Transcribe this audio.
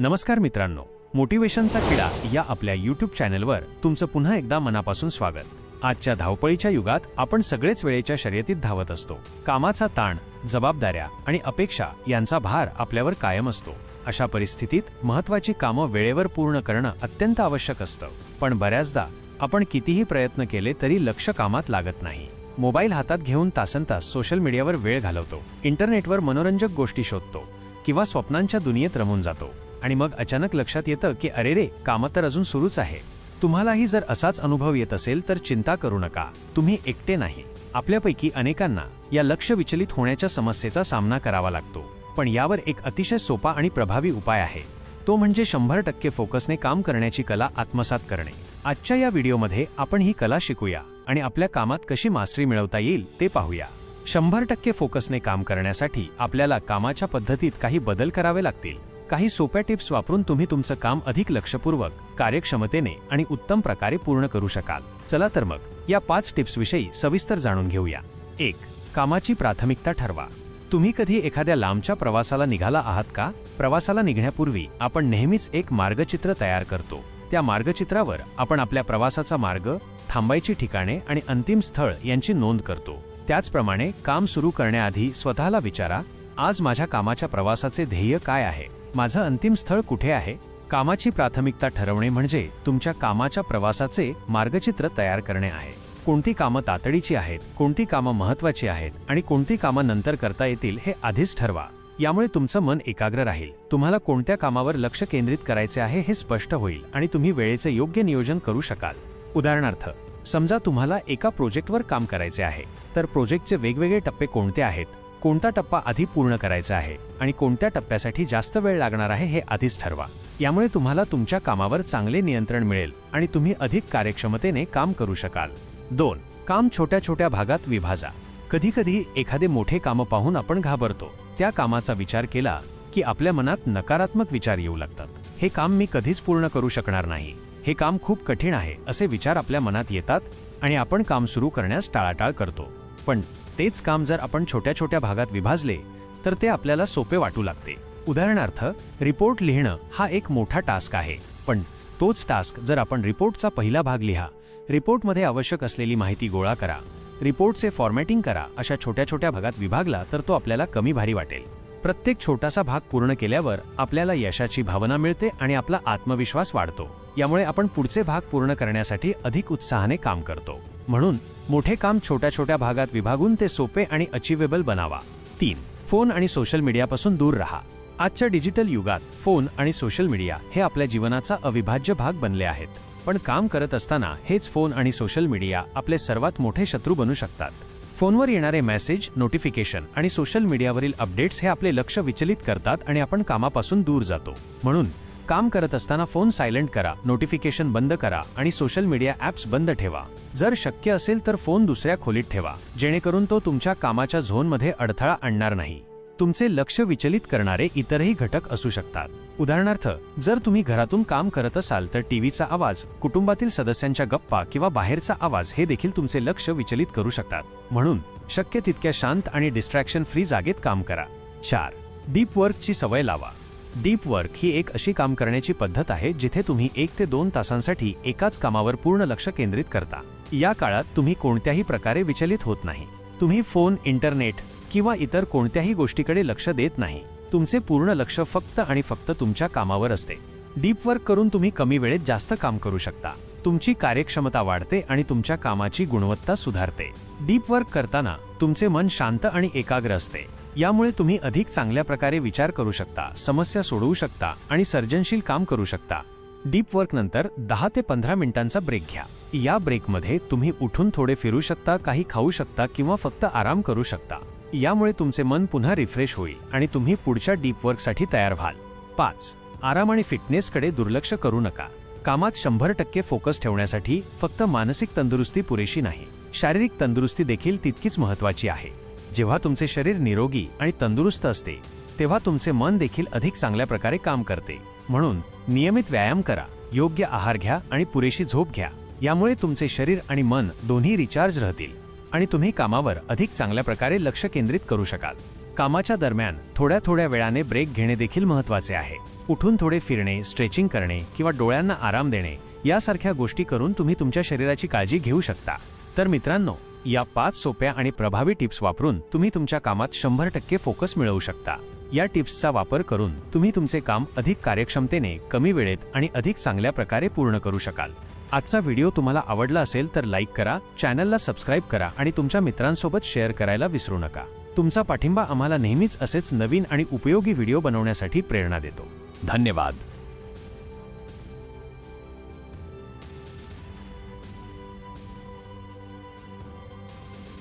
नमस्कार मित्रांनो मोटिवेशनचा किडा या आपल्या यूट्यूब चॅनलवर तुमचं पुन्हा एकदा मनापासून स्वागत. आजच्या धावपळीच्या युगात आपण सगळेच वेळेच्या शर्यतीत धावत असतो. कामाचा ताण जबाबदाऱ्या आणि अपेक्षा यांचा भार आपल्यावर कायम असतो. अशा परिस्थितीत महत्वाची कामं वेळेवर पूर्ण करणं अत्यंत आवश्यक असतं. पण बऱ्याचदा आपण कितीही प्रयत्न केले तरी लक्ष कामात लागत नाही. मोबाईल हातात घेऊन तासनतास सोशल मीडियावर वेळ घालवतो. इंटरनेटवर मनोरंजक गोष्टी शोधतो किंवा स्वप्नांच्या दुनियेत रमून जातो. आणि मग अचानक लक्षात येतं की अरे रे कामं तर अजून सुरूच आहे. तुम्हालाही जर असाच अनुभव येत असेल तर चिंता करू नका. तुम्ही एकटे नाही. आपल्यापैकी अनेकांना या लक्ष विचलित होण्याच्या समस्येचा सामना करावा लागतो. पण यावर एक अतिशय सोपा आणि प्रभावी उपाय आहे. तो म्हणजे शंभर टक्के फोकसने काम करण्याची कला आत्मसात करणे. आजच्या या व्हिडिओमध्ये आपण ही कला शिकूया आणि आपल्या कामात कशी मास्टरी मिळवता येईल ते पाहूया. शंभर टक्के फोकसने काम करण्यासाठी आपल्याला कामाच्या पद्धतीत काही बदल करावे लागतील. काही सोप्या टिप्स वापरून तुम्ही तुमचं काम अधिक लक्षपूर्वक कार्यक्षमतेने आणि उत्तम प्रकारे पूर्ण करू शकाल. चला तर मग या पाच टिप्सविषयी सविस्तर जाणून घेऊया. एक कामाची प्राथमिकता ठरवा. तुम्ही कधी एखाद्या लांबच्या प्रवासाला निघाला आहात का? प्रवासाला निघण्यापूर्वी आपण नेहमीच एक मार्गचित्र तयार करतो. त्या मार्गचित्रावर आपण आपल्या प्रवासाचा मार्ग थांबायची ठिकाणे आणि अंतिम स्थळ यांची नोंद करतो. त्याचप्रमाणे काम सुरू करण्याआधी स्वतःला विचारा आज माझ्या कामाच्या प्रवासाचे ध्येय काय आहे? माझं अंतिम स्थळ कुठे आहे? कामाची प्राथमिकता ठरवणे म्हणजे तुमच्या कामाच्या प्रवासाचे मार्गचित्र तयार करणे आहे. कोणती कामं तातडीची आहेत कोणती कामं महत्वाची आहेत आणि कोणती कामं नंतर करता येतील हे आधीच ठरवा. यामुळे तुमचं मन एकाग्र राहील. तुम्हाला कोणत्या कामावर लक्ष केंद्रित करायचे आहे हे स्पष्ट होईल आणि तुम्ही वेळेचे योग्य नियोजन करू शकाल. उदाहरणार्थ समजा तुम्हाला एका प्रोजेक्टवर काम करायचे आहे तर प्रोजेक्टचे वेगवेगळे टप्पे कोणते आहेत? कोणता टप्पा आधी पूर्ण करायचा आहे आणि कोणत्या टप्प्यासाठी जास्त वेळ लागणार आहे हे आधीच ठरवा. यामुळे तुम्हाला तुमच्या कामावर चांगले नियंत्रण मिळेल आणि तुम्ही अधिक कार्यक्षमतेने काम करू शकाल. दोन काम छोट्या छोट्या भागात विभाजा. कधीकधी एखादे मोठे कामं पाहून आपण घाबरतो. त्या कामाचा विचार केला की आपल्या मनात नकारात्मक विचार येऊ लागतात. हे काम मी कधीच पूर्ण करू शकणार नाही. हे काम खूप कठीण आहे असे विचार आपल्या मनात येतात आणि आपण काम सुरू करण्यास टाळाटाळ करतो. पण तेच काम जर आपण छोट्या छोट्या भागात विभाजले तर ते आपल्याला सोपे वाटू लागते. उदाहरणार्थ रिपोर्ट लिहिणं हा एक मोठा टास्क आहे पण तोच टास्क जर आपण रिपोर्टचा पहिला भाग लिहा रिपोर्टमध्ये आवश्यक असलेली माहिती गोळा करा रिपोर्टचे फॉर्मॅटिंग करा अशा छोट्या छोट्या भागात विभागला तर तो आपल्याला कमी भारी वाटेल. प्रत्येक छोटासा भाग पूर्ण केल्यावर आपल्याला यशाची भावना मिळते आणि आपला आत्मविश्वास वाढतो. यामुळे आपण पुढचे भाग पूर्ण करण्यासाठी अधिक उत्साहाने काम करतो. म्हणून मोठे काम छोट्या छोट्या भागात विभागून ते सोपे आणि अचिवेबल बनावा. तीन फोन आणि सोशल मीडियापासून दूर राहा. आजच्या डिजिटल युगात फोन आणि सोशल मीडिया हे आपल्या जीवनाचा अविभाज्य भाग बनले आहेत. पण काम करत असताना हेच फोन आणि सोशल मीडिया आपले सर्वात मोठे शत्रू बनू शकतात. फोनवर येणारे मेसेज नोटिफिकेशन आणि सोशल मीडियावरील अपडेट्स हे आपले लक्ष विचलित करतात आणि आपण कामापासून दूर जातो. म्हणून काम करत असताना फोन सायलेंट करा नोटिफिकेशन बंद करा आणि सोशल मीडिया ॲप्स बंद ठेवा. जर शक्य असेल तर फोन दुसऱ्या खोलीत ठेवा जेणेकरून तो तुमच्या कामाच्या झोनमध्ये अडथळा आणणार नाही. तुमचे लक्ष विचलित करणारे इतरही घटक असू शकतात. उदाहरणार्थ जर तुम्ही घरातून काम करत असाल तर टीव्हीचा आवाज कुटुंबातील सदस्यांच्या गप्पा किंवा बाहेरचा आवाज हे देखील तुमचे लक्ष विचलित करू शकतात. म्हणून शक्य तितक्या शांत आणि डिस्ट्रॅक्शन फ्री जागेत काम करा. चार डीप वर्कची सवय लावा. डीप वर्क ही एक अशी काम करण्याची पद्धत आहे जिथे तुम्ही एक ते दोन तासांसाठी एकाच कामावर पूर्ण लक्ष केंद्रित करता. या काळात तुम्ही कोणत्याही प्रकारे विचलित होत नाही. तुम्ही फोन इंटरनेट किंवा इतर कोणत्याही गोष्टीकडे लक्ष देत नाही. तुमचे पूर्ण लक्ष फक्त आणि फक्त तुमच्या कामावर असते. डीप वर्क करून तुम्ही कमी वेळेत जास्त काम करू शकता. तुमची कार्यक्षमता वाढते आणि तुमच्या कामाची गुणवत्ता सुधारते. डीप वर्क करताना तुमचे मन शांत आणि एकाग्र असते. यामुळे तुम्ही अधिक चांगल्या प्रकारे विचार करू शकता समस्या सोडवू शकता आणि सर्जनशील काम करू शकता. डीप वर्क नंतर दहा ते पंधरा मिनिटांचा ब्रेक घ्या. या ब्रेकमध्ये तुम्ही उठून थोडे फिरू शकता काही खाऊ शकता किंवा फक्त आराम करू शकता. यामुळे तुमचे मन पुन्हा रिफ्रेश होईल आणि तुम्ही पुढच्या डीप वर्कसाठी तयार व्हाल. पाच. आराम आणि फिटनेसकडे दुर्लक्ष करू नका. कामात शंभर टक्के फोकस ठेवण्यासाठी फक्त मानसिक तंदुरुस्ती पुरेशी नाही. शारीरिक तंदुरुस्ती देखील तितकीच महत्वाची आहे. जेव्हा तुमचे शरीर निरोगी आणि तंदुरुस्त असते तेव्हा तुमचे मन देखील अधिक चांगल्या प्रकारे काम करते. म्हणून नियमित व्यायाम करा योग्य आहार घ्या आणि पुरेशी झोप घ्या. यामुळे तुमचे शरीर आणि मन दोन्ही रिचार्ज राहतील आणि तुम्ही कामावर अधिक चांगल्या प्रकारे लक्ष केंद्रित करू शकाल. कामाच्या दरम्यान थोड्या थोड्या वेळाने ब्रेक घेणे देखील महत्त्वाचे आहे. उठून थोडे फिरणे स्ट्रेचिंग करणे किंवा डोळ्यांना आराम देणे यासारख्या गोष्टी करून तुम्ही तुमच्या शरीराची काळजी घेऊ शकता. तर मित्रांनो या पाच सोप्या आणि प्रभावी टिप्स वापरून तुम्ही तुमच्या कामात शंभर टक्के फोकस मिळवू शकता. या टिप्सचा वापर करून तुम्ही तुमचे काम अधिक कार्यक्षमतेने कमी वेळेत आणि अधिक चांगल्या प्रकारे पूर्ण करू शकाल. आजचा व्हिडिओ तुम्हाला आवडला असेल तर लाईक करा चॅनलला सबस्क्राईब करा आणि तुमच्या मित्रांसोबत शेअर करायला विसरू नका. तुमचा पाठिंबा आम्हाला नेहमीच असेच नवीन आणि उपयोगी व्हिडिओ बनवण्यासाठी प्रेरणा देतो. धन्यवाद.